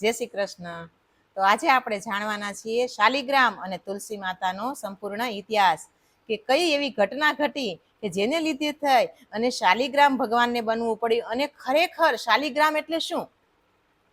જય શ્રી કૃષ્ણ. તો આજે આપણે જાણવાના છીએ શાલિગ્રામ અને તુલસી માતાનો સંપૂર્ણ ઇતિહાસ કે કઈ એવી ઘટના ઘટી કે જેને લીધે થઈ અને શાલિગ્રામ ભગવાનને બનવું પડ્યું અને ખરેખર શાલિગ્રામ એટલે શું?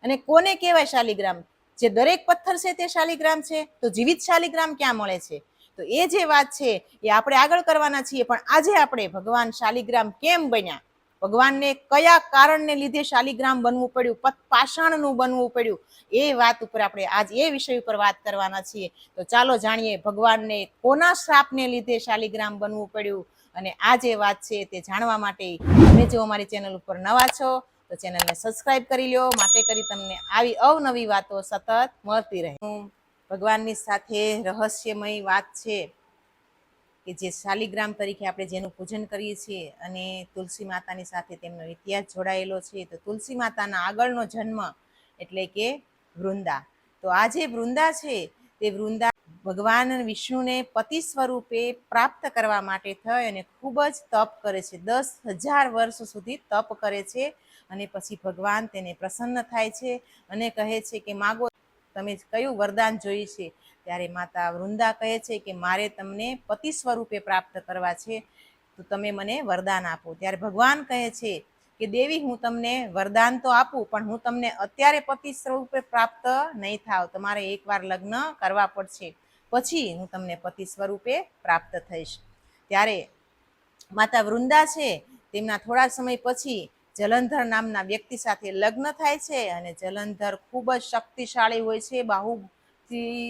અને કોને કહેવાય શાલિગ્રામ? જે દરેક પથ્થર છે તે શાલિગ્રામ છે? તો જીવિત શાલિગ્રામ ક્યાં મળે છે? તો એ જે વાત છે એ આપણે આગળ કરવાના છીએ, પણ આજે આપણે ભગવાન શાલિગ્રામ કેમ બન્યા? ભગવાનને કયા કારણને લીધે શાલિગ્રામ બનવું પડ્યું? પાષાણનું બનવું પડ્યું? એ વાત ઉપર આપણે આજ એ વિષય ઉપર વાત કરવાના છીએ. તો ચાલો જાણીએ ભગવાનને કોના શ્રાપને લીધે શાલિગ્રામ બનવું પડ્યું? અને આ જે વાત છે તે જાણવા માટે તમે જો અમારી ચેનલ ઉપર નવા છો, તો ચેનલને સબસ્ક્રાઇબ કરી લ્યો. માટે કરી તમને આવી અવનવી વાતો સતત મળતી રહે. ભગવાનની સાથે રહસ્યમય વાત છે. કે જે શાલિગ્રામ તરીકે આપણે જેનું પૂજન કરીએ છીએ અને તુલસી માતાની સાથે તેમનો ઇતિહાસ જોડાયેલો છે, તો તુલસી માતાના આગળનો જન્મ એટલે કે વૃંદા. તો આ જે વૃંદા છે, તે વૃંદા ભગવાન વિષ્ણુને પતિ સ્વરૂપે પ્રાપ્ત કરવા માટે થઈ અને ખૂબ જ તપ કરે છે. દસ હજાર વર્ષ સુધી તપ કરે છે અને પછી ભગવાન તેને પ્રસન્ન થાય છે અને કહે છે કે, માગો તમે કયું વરદાન જોઈ છે? ત્યારે માતા વૃંદા કહે છે કે, મારે તમને પતિ સ્વરૂપે પ્રાપ્ત કરવા છે, તો તમે મને વરદાન આપો. ત્યારે ભગવાન કહે છે કે, દેવી, હું તમને વરદાન તો આપું, પણ હું તમને અત્યારે પતિ સ્વરૂપે પ્રાપ્ત નહીં થાવ. તમારે એકવાર લગ્ન કરવા પડશે. પછી હું તમને પતિ સ્વરૂપે પ્રાપ્ત થઈશ. ત્યારે માતા વૃંદા છે, તેમના થોડા સમય પછી જલંધર નામના વ્યક્તિ સાથે લગ્ન થાય છે અને જલંધર ખૂબ જ શક્તિશાળી હોય છે બાહુ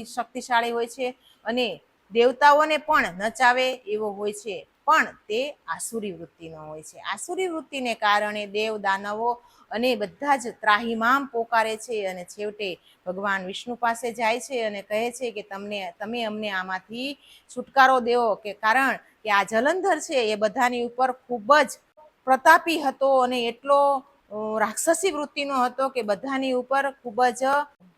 શક્તિશાળી હોય છે અને દેવતાઓને પણ નચાવે એવો હોય છે. પણ તે આસુરી વૃત્તિનો હોય છે. આસુરી વૃત્તિને કારણે દેવ દાનવો અને બધા જ ત્રાહિમામ પોકારે છે અને છેવટે ભગવાન વિષ્ણુ પાસે જાય છે અને કહે છે કે તમને, તમે અમને આમાંથી છુટકારો દેવો કે કારણ કે આ જલંધર છે એ બધાની ઉપર ખૂબ જ પ્રતાપી હતો અને એટલો રાક્ષસી વૃત્તિનો હતો કે બધાની ઉપર ખૂબ જ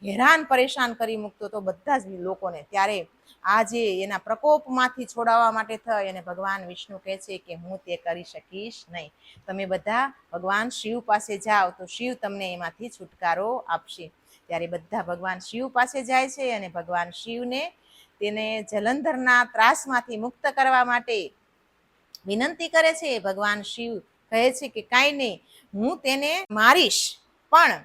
હેરાન પરેશાન કરી મૂકતો હતો બધા જ લોકોને. ત્યારે આ જે એના પ્રકોપમાંથી છોડાવવા માટે થઈ અને ભગવાન વિષ્ણુ કહે છે કે હું તે કરી શકીશ નહીં. તમે બધા ભગવાન શિવ પાસે જાઓ તો શિવ તમને એમાંથી છુટકારો આપશે. ત્યારે બધા ભગવાન શિવ પાસે જાય છે અને ભગવાન શિવને તેને જલંધરના ત્રાસમાંથી મુક્ત કરવા માટે વિનંતી કરે છે. ભગવાન શિવ કહે છે કે કાંઈ નહીં, હું તેને મારીશ. પણ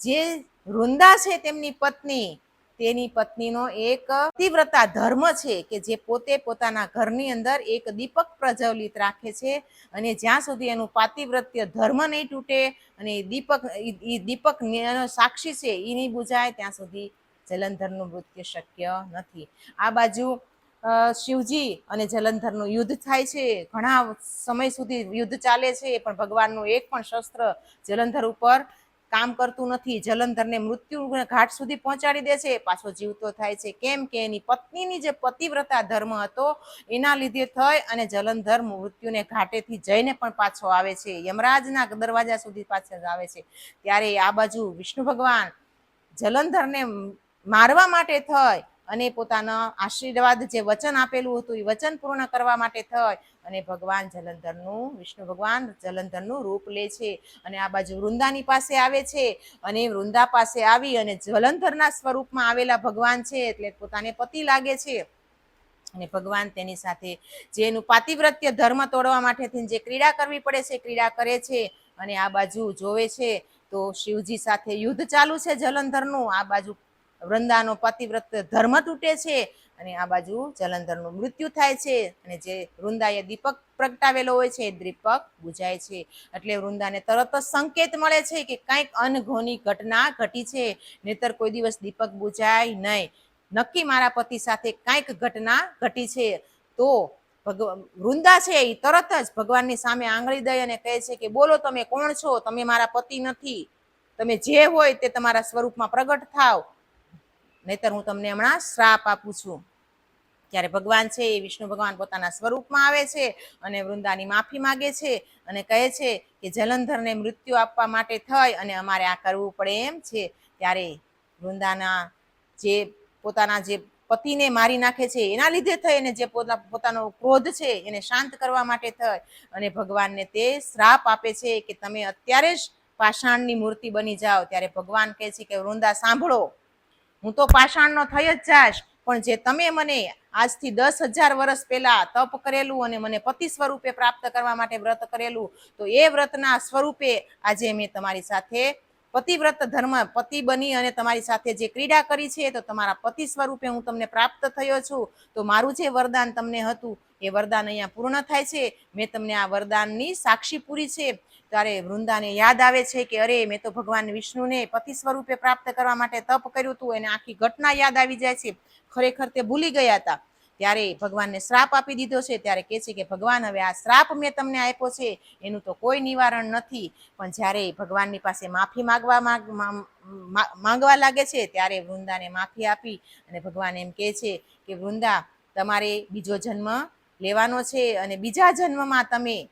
જે વૃંદા છે તેમની પત્ની, તેની પત્નીનો એક તીવ્રતા ધર્મ છે કે જે પોતે પોતાના ઘરની અંદર એક દીપક પ્રજ્વલિત રાખે છે અને જ્યાં સુધી એનું પાતિવ્રત્ય ધર્મ નહીં તૂટે અને દીપક એ દીપક સાક્ષી છે એ નહીં બુજાય ત્યાં સુધી જલંધરનું મૃત્યુ શક્ય નથી. આ બાજુ શિવજી અને જલંધરનું યુદ્ધ થાય છે. ઘણા સમય સુધી યુદ્ધ ચાલે છે, પણ ભગવાનનું એક પણ શસ્ત્ર જલંધર ઉપર કામ કરતું નથી. જલંધરને મૃત્યુ ઘાટ સુધી પહોંચાડી દે છે. પાછો જીવતો થાય છે. કેમ કે એની પત્નીની જે પતિવ્રતા ધર્મ હતો, એના લીધે થઈ અને જલંધર મૃત્યુને ઘાટેથી જઈને પણ પાછો આવે છે. યમરાજના દરવાજા સુધી પાછળ આવે છે. ત્યારે આ બાજુ વિષ્ણુ ભગવાન જલંધરને મારવા માટે થઈ અને પોતાના આશીર્વાદ જે વચન આપેલું હતું એ વચન પૂર્ણ કરવા માટે થઈ અને ભગવાન જલંધરનું, વિષ્ણુ ભગવાન જલંધરનું રૂપ લે છે અને આ બાજુ વૃંદાની પાસે આવે છે અને વૃંદા પાસે આવી અને જલંધરના સ્વરૂપમાં આવેલા ભગવાન છે એટલે પોતાને પતિ લાગે છે. અને ભગવાન તેની સાથે જે એનું પાતિવ્રત્ય ધર્મ તોડવા માટેથી જે ક્રીડા કરવી પડે છે ક્રીડા કરે છે અને આ બાજુ જોવે છે તો શિવજી સાથે યુદ્ધ ચાલુ છે જલંધરનું. આ બાજુ વૃંદાનો પતિવ્રત ધર્મ તૂટે છે અને આ બાજુ જલંધરનું મૃત્યુ થાય છે અને જે વૃંદાએ દીપક પ્રગટાવેલો હોય છે એ દીપક બુજાય છે. એટલે વૃંદાને તરત જ સંકેત મળે છે કે કંઈક અનઘોની ઘટના ઘટી છે, નહીતર કોઈ દિવસ દીપક બુજાય નહીં. નક્કી મારા પતિ સાથે કાંઈક ઘટના ઘટી છે, તો વૃંદા છે એ તરત જ ભગવાનની સામે આંગળી દઈ અને કહે છે કે બોલો તમે કોણ છો? તમે મારા પતિ નથી. તમે જે હોય તે તમારા સ્વરૂપમાં પ્રગટ થાવ. નહીતર હું તમને હમણાં શ્રાપ આપું છું. ત્યારે ભગવાન છે એ વિષ્ણુ ભગવાન પોતાના સ્વરૂપમાં આવે છે અને વૃંદાની માફી માગે છે અને કહે છે કે જલંધરને મૃત્યુ આપવા માટે થઈ અને અમારે આ કરવું પડે એમ છે. ત્યારે વૃંદાના જે પોતાના જે પતિને મારી નાખે છે એના લીધે થઈ અને જે પોતા, પોતાનો ક્રોધ છે એને શાંત કરવા માટે થઈ અને ભગવાનને તે શ્રાપ આપે છે કે તમે અત્યારે જ પાષાણની મૂર્તિ બની જાઓ. ત્યારે ભગવાન કહે છે કે વૃંદા સાંભળો. હું તો પાષાણનો થઈ જ જાશ. પણ જે તમે મને આજથી દસ હજાર વર્ષ પહેલા તપ કરેલું અને મને પતિ સ્વરૂપે પ્રાપ્ત કરવા માટે વ્રત કરેલું, તો એ વ્રતના સ્વરૂપે આજે મેં તમારી સાથે પતિવ્રત ધર્મ, પતિ બની અને તમારી સાથે જે ક્રીડા કરી છે, તો તમારા પતિ સ્વરૂપે હું તમને પ્રાપ્ત થયો છું. તો મારું જે વરદાન તમને હતું, એ વરદાન અહીંયા પૂર્ણ થાય છે. મેં તમને આ વરદાનની સાક્ષી પૂરી છે. ત્યારે વૃંદાને યાદ આવે છે કે, અરે, મેં તો ભગવાન વિષ્ણુને પતિ સ્વરૂપે પ્રાપ્ત કરવા માટે તપ કર્યું હતું એને આખી ઘટના યાદ આવી જાય છે. ખરેખર તે ભૂલી ગયા હતા. ત્યારે ભગવાનને શ્રાપ આપી દીધો છે, ત્યારે કહે છે કે, ભગવાન, હવે આ શ્રાપ મેં તમને આપ્યો છે, એનું તો કોઈ નિવારણ નથી. પણ જ્યારે ભગવાનની પાસે માફી માગવા માંગવા લાગે છે, ત્યારે વૃંદાને માફી આપી અને ભગવાન એમ કહે છે કે, વૃંદા, તમારે બીજો જન્મ લેવાનો છે અને બીજા જન્મમાં તમે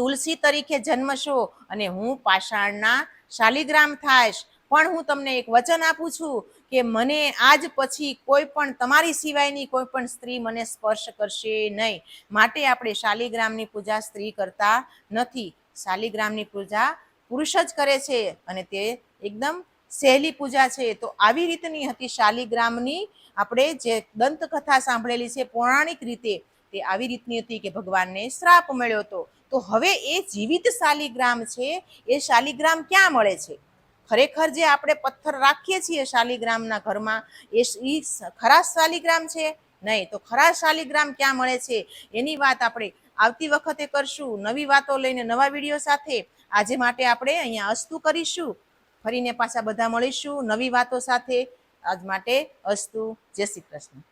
તુલસી તરીકે જન્મશો અને હું પાષાણના શાલિગ્રામ થાઈશ પણ હું તમને એક વચન આપું છું કે મને આજ પછી કોઈ પણ તમારી સિવાયની કોઈ પણ સ્ત્રી મને સ્પર્શ કરશે નહીં. માટે આપણે શાલિગ્રામની પૂજા સ્ત્રી કરતા નથી. શાલિગ્રામની પૂજા પુરુષ જ કરે છે અને તે એકદમ સહેલી પૂજા છે. તો આવી રીતની હતી શાલિગ્રામની આપણે જે દંતકથા સાંભળેલી છે, પૌરાણિક રીતે તે આવી રીતની હતી કે ભગવાનને શ્રાપ મળ્યો હતો. તો હવે એ જીવિત શાલિગ્રામ છે, એ શાલિગ્રામ ક્યાં મળે છે? ખરેખર જે આપણે પથ્થર રાખીએ છીએ શાલિગ્રામના ઘરમાં, એ ખરા શાલિગ્રામ છે? નહીં, તો ખરા શાલિગ્રામ ક્યાં મળે છે? એની વાત આપણે આવતી વખતે કરશું, નવી વાતો લઈને નવા વીડિયો સાથે. આજે માટે આપણે અહીંયા અસ્તુ કરીશું. ફરીને પાછા બધા મળીશું નવી વાતો સાથે. આજ માટે અસ્તુ. જય શ્રી કૃષ્ણ.